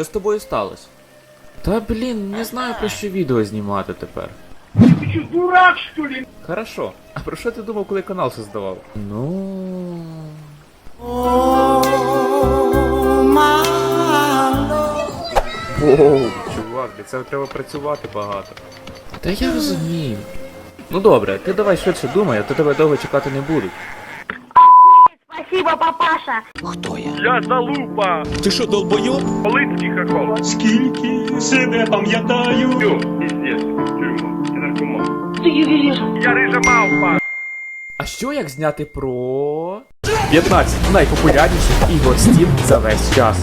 Що з тобою сталося? Та блін, не знаю про що відео знімати тепер. Ты что, дурак, что ли? Хорошо. А про що ти думав, коли канал создавав? Ну. Воу, чувак, для цього треба працювати багато. Та я розумію. Ну добре, ти давай швидше думай, а то тебе довго чекати не будуть Спасибо, папаша. Я залупа. Ти що, долбойоб? Полыцкий хохол. Скільки себе пам'ятаю. Все, пиздец. Тюрьма. Ты наркоман. Ты ювелир. Я рыжа малпа. А що як зняти про 15 найпопулярніших ігор Steam за весь час?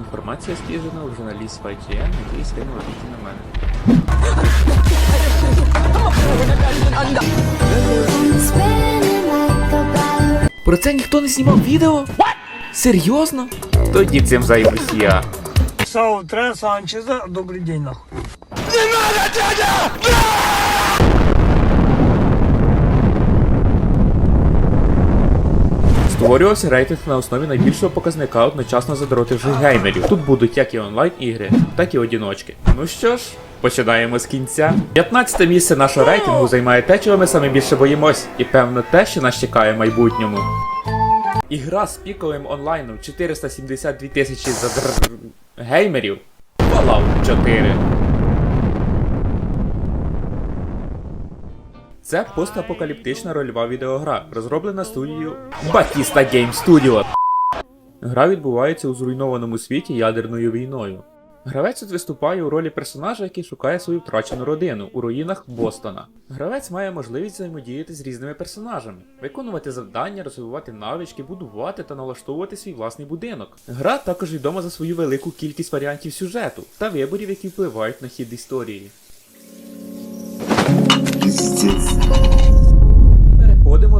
Інформація стіжена у журналіст IGN, який скинув відео на мене. Про це ніхто не знімав відео? Серйозно? Тоді цим займусь я. Сау Тре Санчеза, добрий день нахуй. Створювався рейтинг на основі найбільшого показника одночасно задротивших геймерів. Тут будуть як і онлайн ігри, так і одіночки. Ну що ж, починаємо з кінця. 15 місце нашого рейтингу займає те, чого ми саме більше боїмось, і певно те, що нас чекає в майбутньому. Ігра з піковим онлайном 472 тисячі задр... геймерів. Fallout 4. Це постапокаліптична рольова відеогра, розроблена студією Batista Game Studio. Гра відбувається у зруйнованому світі ядерною війною. Гравець тут виступає у ролі персонажа, який шукає свою втрачену родину у руїнах Бостона. Гравець має можливість взаємодіяти з різними персонажами, виконувати завдання, розвивати навички, будувати та налаштовувати свій власний будинок. Гра також відома за свою велику кількість варіантів сюжету та виборів, які впливають на хід історії.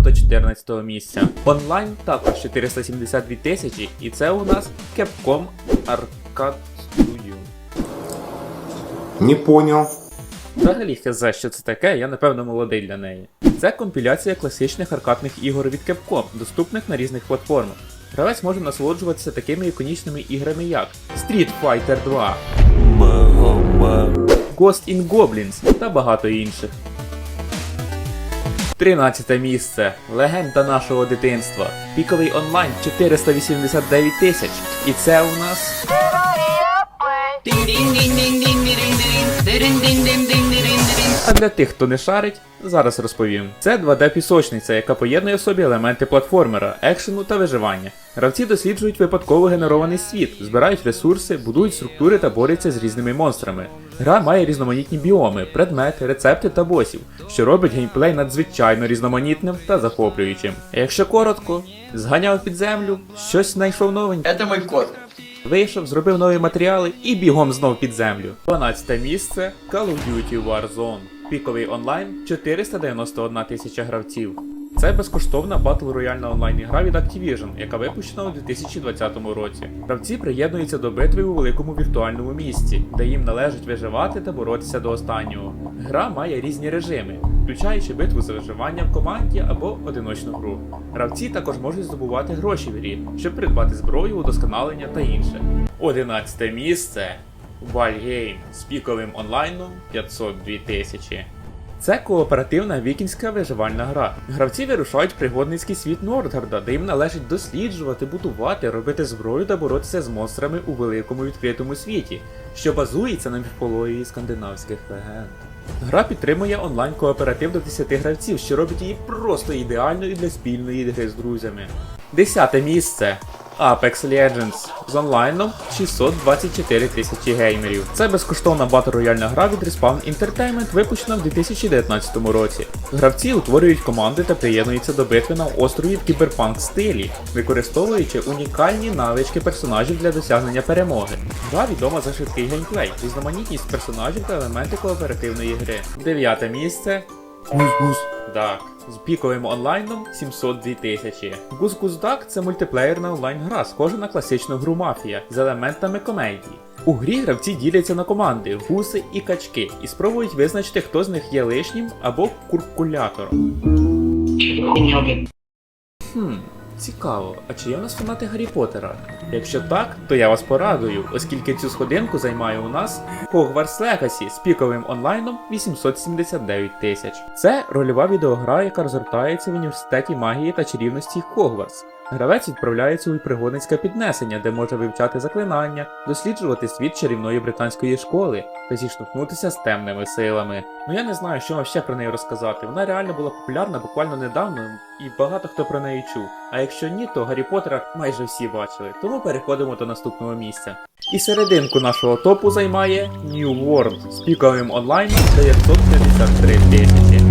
До 14 місця. Онлайн також 472 тисячі, і це у нас Capcom Arcade Studio. Не понял. Взагалі хз, що це таке, я напевно молодий для неї. Це компіляція класичних аркадних ігор від Capcom, доступних на різних платформах. Гравець може насолоджуватися такими іконічними іграми як Street Fighter 2, Ghost in Goblins та багато інших. 13 місце. Легенда нашого дитинства. Піковий онлайн 489 тисяч. І це у нас. А для тих, хто не шарить, зараз розповім. Це 2D-пісочниця, яка поєднує в собі елементи платформера, екшену та виживання. Гравці досліджують випадково генерований світ, збирають ресурси, будують структури та борються з різними монстрами. Гра має різноманітні біоми, предмети, рецепти та босів, що робить геймплей надзвичайно різноманітним та захоплюючим. Якщо коротко, зганяв під землю, щось знайшов новеньке. Это мой кот. Вийшов, зробив нові матеріали і бігом знов під землю. 12 місце Call of Duty Warzone. Піковий онлайн 491 тисяча гравців. Це безкоштовна батл рояльна онлайн ігра від Activision, яка випущена у 2020 році. Гравці приєднуються до битви у великому віртуальному місці, де їм належить виживати та боротися до останнього. Гра має різні режими, включаючи битву за виживання в команді або одиночну гру. Гравці також можуть здобувати гроші в грі, щоб придбати зброю, удосконалення та інше. 11 місце Valheim з піковим онлайном 502 тисячі. Це кооперативна вікінська виживальна гра. Гравці вирушають пригодницький світ Нордгарда, де їм належить досліджувати, будувати, робити зброю та боротися з монстрами у великому відкритому світі, що базується на міфології скандинавських легенд. Гра підтримує онлайн кооператив до 10 гравців, що робить її просто ідеальною для спільної гри з друзями. Десяте місце. Apex Legends з онлайном 624 тисячі геймерів. Це безкоштовна батл-рояльна гра від Respawn Entertainment, випущена в 2019 році. Гравці утворюють команди та приєднуються до битви на острові в кіберпанк стилі, використовуючи унікальні навички персонажів для досягнення перемоги. Гра відома за швидкий геймплей, різноманітність персонажів та елементи кооперативної гри. Дев'яте місце. Дак з піковим онлайном 702 тисячі. Гус Дак це мультиплеєрна онлайн-гра, схожа на класичну гру мафія з елементами комедії. У грі гравці діляться на команди гуси і качки і спробують визначити, хто з них є лишнім або куркулятором. Хм, цікаво, а чи є у нас фанати Гаррі Поттера? Якщо так, то я вас порадую, оскільки цю сходинку займає у нас Hogwarts Legacy з піковим онлайном 879 тисяч. Це рольова відеогра, яка розгортається в університеті магії та чарівності Хогвартс. Гравець відправляється у пригодницьке піднесення, де може вивчати заклинання, досліджувати світ чарівної британської школи та зіштовхнутися з темними силами. Ну я не знаю, що вам ще про неї розказати. Вона реально була популярна буквально недавно, і багато хто про неї чув. А якщо ні, то Гаррі Поттера майже всі бачили. Тому переходимо до наступного місця. І серединку нашого топу займає New World з піковим онлайном 953 тисячі.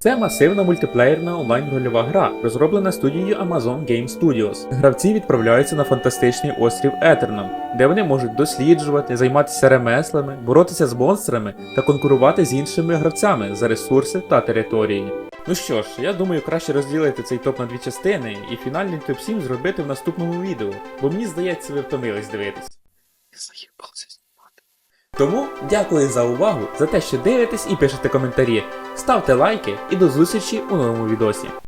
Це масивна мультиплеєрна онлайн-рольова гра, розроблена студією Amazon Game Studios. Гравці відправляються на фантастичний острів Етерном, де вони можуть досліджувати, займатися ремеслами, боротися з монстрами та конкурувати з іншими гравцями за ресурси та території. Ну що ж, я думаю, краще розділити цей топ на дві частини і фінальний топ 7 зробити в наступному відео, бо мені здається, ви втомились дивитись. Тому дякую за увагу, за те, що дивитесь і пишете коментарі. Ставте лайки і до зустрічі у новому відосі.